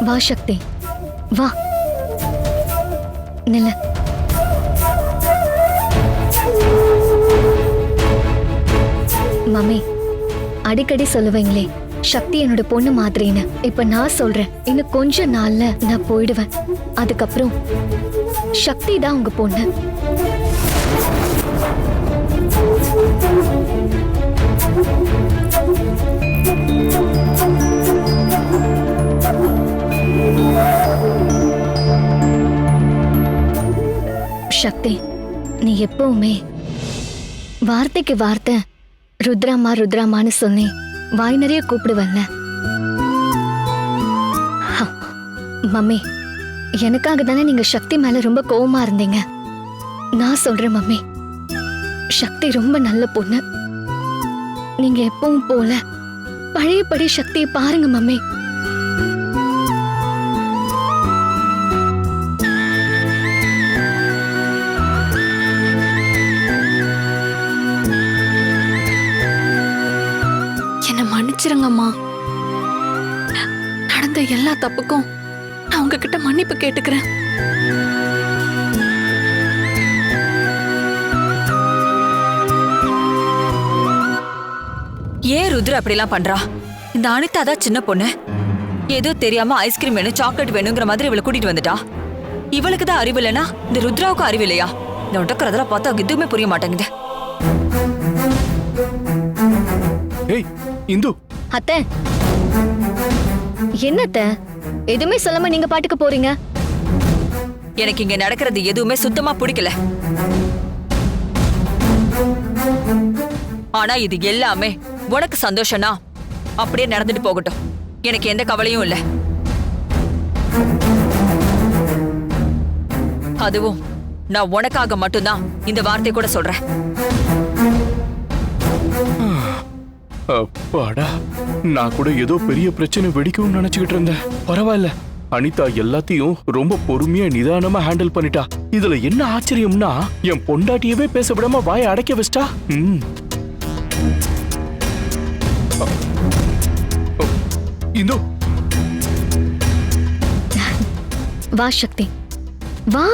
வா சக்தி. வா. நில்ல. மம்மி அடிக்கடி சொல்லுவீங்களே சக்தி என்னோட பொண்ணு மாதிரின்னு. இப்ப நான் சொல்றேன். இன்னும் கொஞ்ச நாள்ல நான் போயிடுவேன். அதுக்கப்புறம் சக்தி தான் உங்க பொண்ணு. சக்தி. நீ எப்பவுமே வார்த்தைக்கு வார்த்தை ருத்ராமா ருத்ராமான்னு சொல்லி வாய் நிறைய கூப்பிடுவல்ல. மம்மி எனக்காக தானே நீங்க சக்தி மேல ரொம்ப கோவமா இருந்தீங்க. நான் சொல்றேன் மம்மி சக்தி ரொம்ப நல்ல பொண்ணு. நீங்க எப்பவும் போல பழையபடி சக்தியை பாருங்க மம்மி. மன்னிச்சிருங்கம்மா. நடந்த எல்லா தப்புக்கும் நான் உங்ககிட்ட மன்னிப்பு கேட்டுக்கிறேன். ஏன் ருத்ர அப்படிலாம் பண்றா? இந்த அனிதா தான் சின்ன பொண்ணு. ஏதோ தெரியாம ஐஸ்கிரீம் வேணும் சாக்லேட் வேணுங்கிற மாதிரி இவளை கூட்டிட்டு வந்துட்டா. இவளுக்கு தான் அறிவு இல்லைன்னா இந்த ருத்ராவுக்கும் அறிவு இல்லையா? இந்த உடக்கிறதெல்லாம் பார்த்தா எதுவுமே புரிய மாட்டேங்குது. ஏய் இந்து. அத்தை. என்னத்த எதுவுமே சொல்லாம நீங்க பாட்டுக்கு போறீங்க? எனக்கு இங்க நடக்கிறது எதுவுமே சுத்தமா பிடிக்கல. ஆனா இது எல்லாமே உனக்கு சந்தோஷம்னா அப்படியே நடந்துட்டு போகட்டும். எனக்கு எந்த கவலையும் இல்ல. அதுவும் நான் உனக்காக மட்டும்தான் இந்த வார்த்தை கூட சொல்றேன். அப்பாடா நான் கூட ஏதோ பெரிய பிரச்சனை வெடிக்கும்னு நினைச்சுக்கிட்டு இருந்தேன். பரவாயில்ல. அனிதா எல்லாத்தையும் ரொம்ப பொறுமையா நிதானமா ஹேண்டில் பண்ணிட்டா. இதுல என்ன ஆச்சரியம்னா என் பொண்டாட்டியவே பேச விடாம வாயை அடைக்க வச்சிட்டா. ம். இந்து. வா சக்தி. வா.